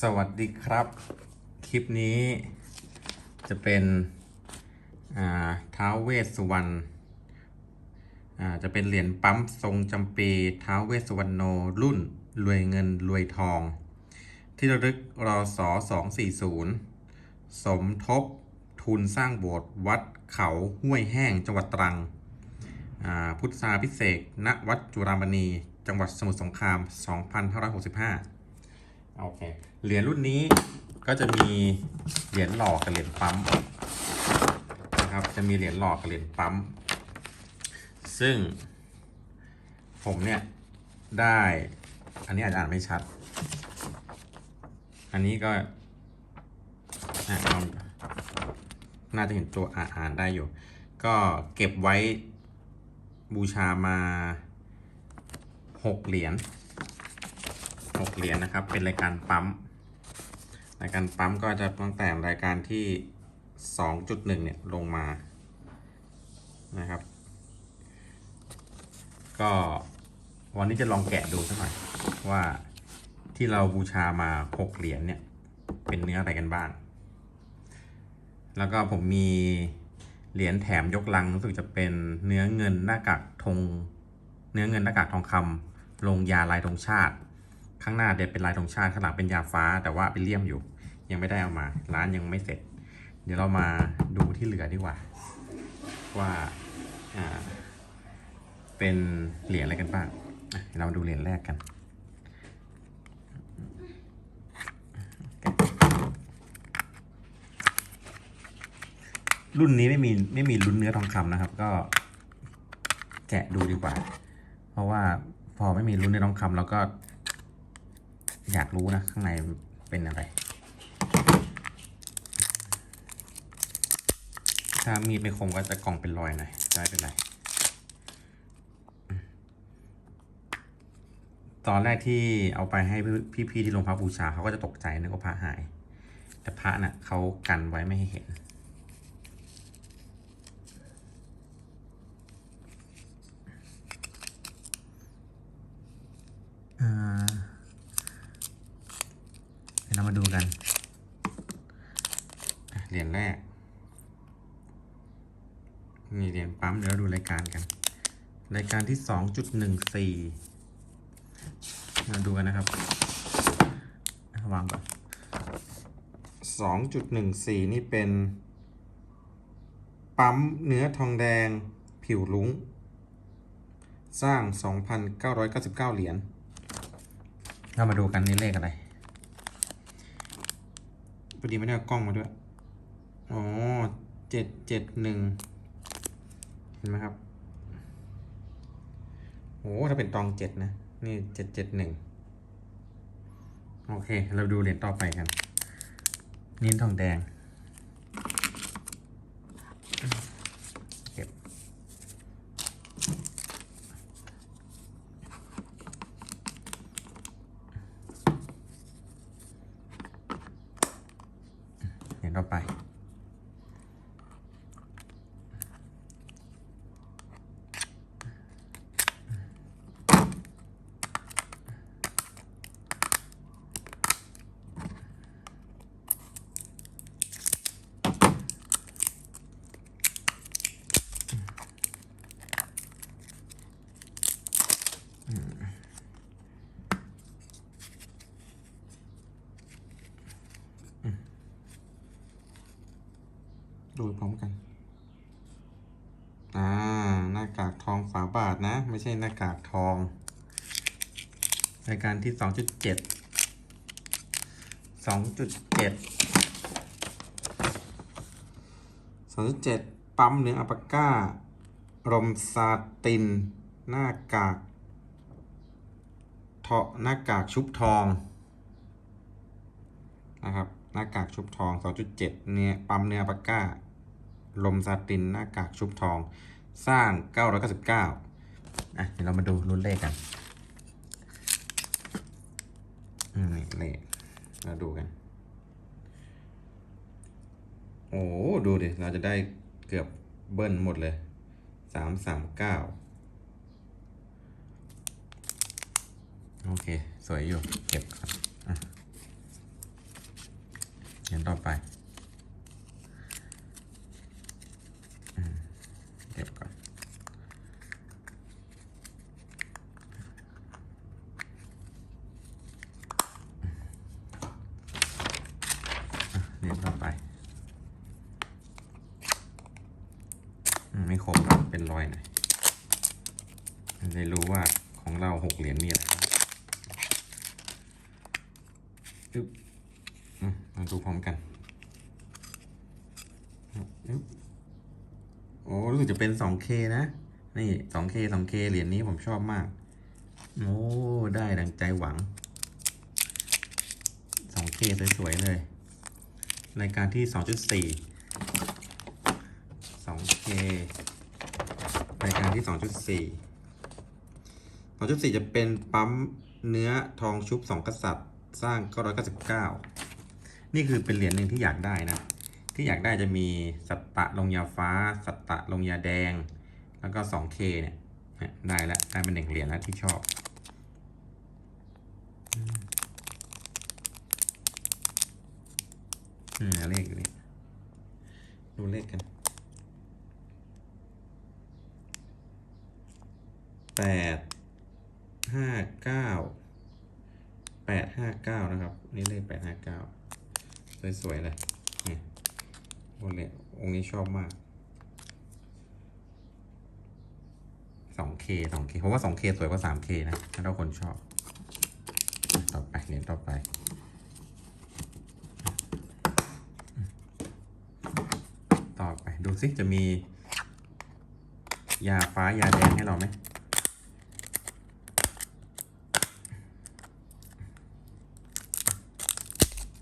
สวัสดีครับ คลิปนี้จะเป็นท้าวเวสสุวรรณจะเป็นเหรียญปั๊มทรงจำปีท้าวเวสสุวรรณโนรุ่นรวยเงินรวยทอง ที่ระลึกรอสอ240 สมทบทุนสร้างโบสถ์วัดเขาห้วยแห้งจังหวัดตรัง พุทธาพิเศษณวัดจุฬามณี จังหวัดสมุทรสงคราม 2565 โอเค เหรียญรุ่นนี้ก็จะมีเหรียญหล่อกับเหรียญปั๊มนะครับ จะมีเหรียญหล่อกับเหรียญปั๊ม ซึ่งผมเนี่ยได้ อันนี้อาจจะอ่านไม่ชัด อันนี้ก็อะลองน่าจะเห็นตัวอ่านอ่านได้อยู่ ก็เก็บไว้บูชามาหกเหรียญ กเหรียญนะครับ เป็นรายการปั๊ม รายการปั๊มก็จะตั้งแต่รายการที่ 2.1 เนี่ยลงมา นะครับ ก็วันนี้จะลองแกะดูสักหน่อยว่าที่เราบูชามา 6 เหรียญเนี่ย เป็นเนื้ออะไรกันบ้าง แล้วก็ผมมีเหรียญแถมยกลังรู้สึกจะเป็นเนื้อเงินหน้ากากธงเนื้อเงินหน้ากากทองคำลงยาลายธงชาติ ข้างหน้าเด็ดเป็นลายธงชาติข้างหลังเป็นยาฟ้า แต่ว่าเป็นเลี่ยมอยู่ ยังไม่ได้เอามา ร้านยังไม่เสร็จ เดี๋ยวเรามาดูที่เหลือดีกว่า ว่าอ่าเป็นเหรียญอะไรกันบ้างเราดูเหรียญแรกกันรุ่นนี้ไม่มีไม่มีลุ้นเนื้อทองคำนะครับ ก็แกะดูดีกว่า เพราะว่าพอไม่มีลุ้นเนื้อทองคำเราก็ อยากรู้นะ ข้างในเป็นอะไร ถ้ามีดไม่คมก็จะกล่องเป็นรอยหน่อยจะไม่เป็นไร ตอนแรกที่เอาไปให้พี่ๆที่โรงพระบูชาเขาก็จะตกใจนึกว่าพระหาย แต่พระน่ะเขากันไว้ไม่ให้เห็นาดูกันเหรียญแรกมีเหรียญปั๊มเดี๋ยวเราดูรายการกัน รายการที่สองจุดหนึ่งสี่มาดูกันนะครับ วางก่อนสองจุดหนึ่งสี่นี่เป็น ปั๊มเนื้อทองแดงผิวลุ้งสร้าง 2,999 เหรียญเรามาดูกันนี่เลขอะไร อดีไม่ได้กล้องมาด้วย อ๋อเจ็ดเจ็ดหนึ่งเห็นไหมครับโอ้ถ้าเป็นตองเจ็ดนะ นี่เจ็ดเจ็ดหนึ่งโอเค เราดูเหรียญต่อไปกัน นิ้นทองแดง เหรียญต่อไป ร้อมกัน อ่า หน้ากากทองฝาบาทนะ ไม่ใช่หน้ากากทอง รายการที่สองจุดเจ็ด สองจุดเจ็ด สองจุดเจ็ดปั๊มเนื้ออัปาก้ารมซาติน หน้ากากเทาะหน้ากากชุบทองนะครับหน้ากากชุบทอง 2.7 เนี่ยปั๊มเนื้ออปาก้า ลมซาตินหน้ากากชุบทอง สร้าง 999อะเดี๋ยวเรามาดูรุ่นเลขกันอืมนี่เลขเราดูกัน โอ้ดูดิ เราจะได้เกือบเบิ้ลหมดเลย สามสามเก้าโอเค สวยอยู่ เก็บครับอะต่อไปอืม เก็บก่อนเรียญต่อไปมไม่ครบครับเป็นรอยหน่อยได้รู้ว่าของเราหกเหรียญมีอะไรบ้างอึ๊บมมาดูพร้อมกันอึ๊บ โอ้รู้สึกจะเป็น 2K นะ นี่ 2K 2K เหรียญนี้ผมชอบมาก โอ้ ได้ดังใจหวัง 2K สวย ๆ เลย รายการที่ 2.4 2K รายการที่ 2.4 2.4 จะเป็นปั๊มเนื้อทองชุบ 2 กษัตริย์ สร้าง 999 นี่คือเป็นเหรียญหนึ่งที่อยากได้นะ ที่อยากได้จะมีสัตตะลงยาฟ้า สัตตะลงยาแดง แล้วก็ 2K เนี่ยเนี่ยได้แล้วได้เป็นหนึ่งเหรียญแล้วที่ชอบอืมเลขอยู่นี่ดูเลขกันแปดห้าเก้าแปดห้าเก้านะครับ นี่เลขแปดห้าเก้าสวยๆเลย นี่องค์นี้องค์นี้ชอบมาก 2K 2K เพราะว่า 2K สวยกว่า 3K นะถ้าเราคนชอบ ต่อไปเหรียญต่อไป ต่อไปดูซิจะมี ยาฟ้ายาแดงให้เราไหม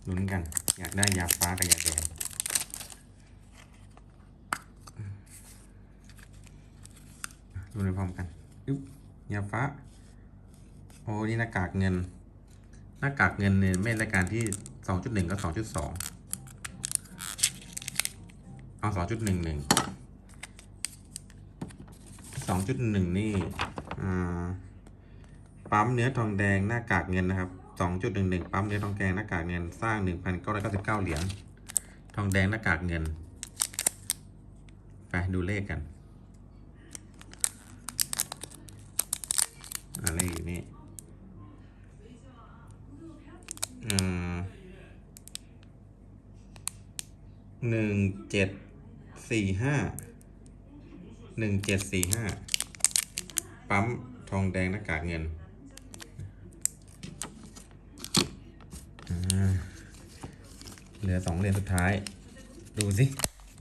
ลุ้นกัน อยากได้ยาฟ้ากับยาแดง ดูในพร้อมกันอึ๊บยาฟ้า โอ้นี่หน้ากากเงิน หน้ากากเงินเนี่ยไม่รายการที่2.1ก็2.2เอาสองจุดหนึ่งหนึ่งสองจุดหนึ่งนี่ปั๊มเนื้อทองแดงหน้ากากเงินนะครับสองจุดหนึ่งหนึ่งปั๊มเนื้อทองแดงหน้ากากเงินสร้างหนึ่งพันเก้าร้อยเก้าสิบเก้าเหรียญทองแดงหน้ากากเงินไปดูเลขกัน อะไรอยู่นี่อืมหนึ่งเจ็ดสี่ห้าหนึ่งเจ็ดสี่ห้าปั๊มทองแดงหน้ากากเงินเหลือสองเหรียญสุดท้าย ดูสิ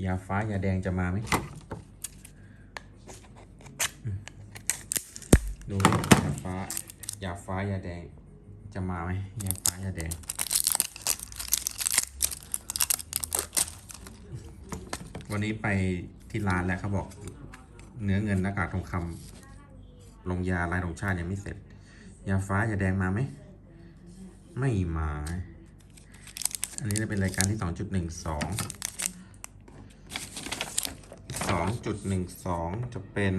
ยาฟ้ายาแดงจะมาไหมดูดิ ยาฟ้ายาแดงจะมาไหมยาฟ้ายาแดง วันนี้ไปที่ร้านแล้วเขาบอก เนื้อเงินหน้ากากทองคำลงยาลายธงชาติยังไม่เสร็จ ยาฟ้ายาแดงมาไหม ไม่มา อันนี้จะเป็นรายการที่2.12 2.12จะเป็น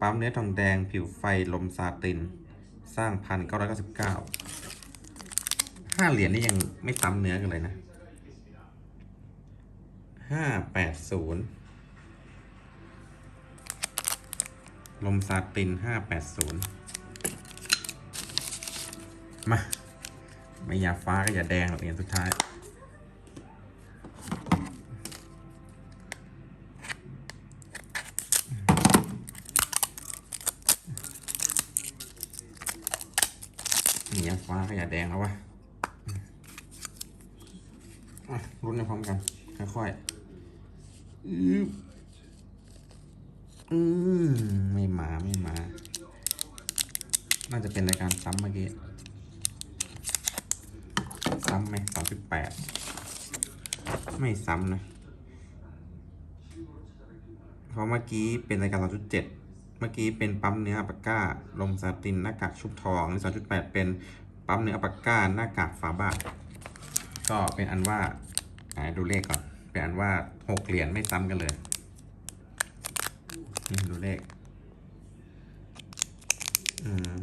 ปั๊มเนื้อทองแดงผิวไฟลมซาติน สร้างพันเก้าร้อยเก้าสิบเก้าห้าเหรียญนี่ยังไม่ซ้ำเนื้อกันเลยนะห้าแปดศูนย์ลมซาตินห้าแปดศูนย์มา ไม่อยาฟ้าก็อย่าแดงหรอกเหรียญสุดท้าย ดงแล้ววะรุนไปพร้อมกัน ค่อยๆอืมไม่มาไม่มา น่าจะเป็นรายการซ้ำเมื่อกี้ ซ้ำไหมสองสิบแปด ไม่ซ้ำนะ เพราะเมื่อกี้เป็นรายการสองจุดเจ็ดเมื่อกี้เป็นปั๊มเนื้อปาก้า ลมซาติน หน้ากากชุบทองในสองจุดแปดเป็น ปั๊มเนื้อปากกาหน้ากากฝาบาทก็เป็นอันว่าไหนดูเลขก่อน เป็นอันว่าหกเหรียญไม่ซ้ำกันเลย นี่ดูเลข อืม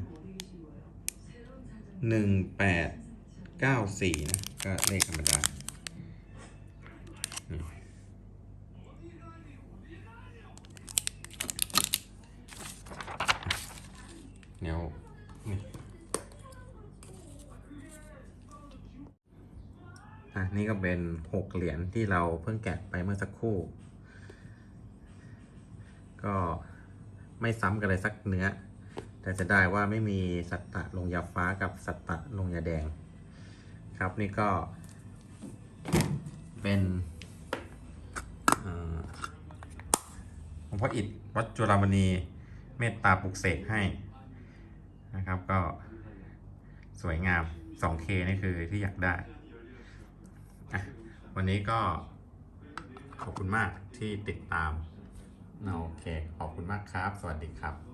หนึ่งแปดเก้าสี่นะ ก็เลขธรรมดา เดี๋ยวนี่ อะนี่ก็เป็นหกเหรียญที่เราเพิ่งแกะไปเมื่อสักครู่ ก็ไม่ซ้ำกันเลยสักเนื้อ แต่จะได้ว่าไม่มีสัตตะลงยาฟ้ากับสัตตะลงยาแดง ครับนี่ก็ เป็นเอ่อหลวงพ่ออิฐวัดจุฬามณีเมตตาปลุกเสกให้นะครับก็สวยงาม 2K นี่คือที่อยากได้ วันนี้ก็ขอบคุณมากที่ติดตาม โอเค ขอบคุณมากครับ สวัสดีครับ